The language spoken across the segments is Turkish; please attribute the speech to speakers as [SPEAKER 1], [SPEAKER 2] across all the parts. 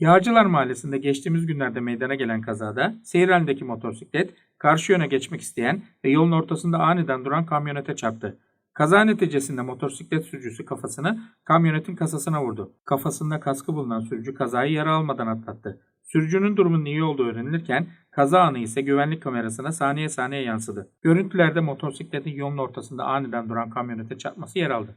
[SPEAKER 1] Yağcılar Mahallesi'nde geçtiğimiz günlerde meydana gelen kazada seyir halindeki motosiklet karşı yöne geçmek isteyen ve yolun ortasında aniden duran kamyonete çarptı. Kaza neticesinde motosiklet sürücüsü kafasını kamyonetin kasasına vurdu. Kafasında kaskı bulunan sürücü kazayı yara almadan atlattı. Sürücünün durumunun iyi olduğu öğrenilirken kaza anı ise güvenlik kamerasına saniye saniye yansıdı. Görüntülerde motosikletin yolun ortasında aniden duran kamyonete çarpması yer aldı.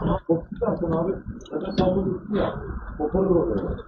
[SPEAKER 2] Korktuktan abi zaten saldırırsın ya. Koparır oraya.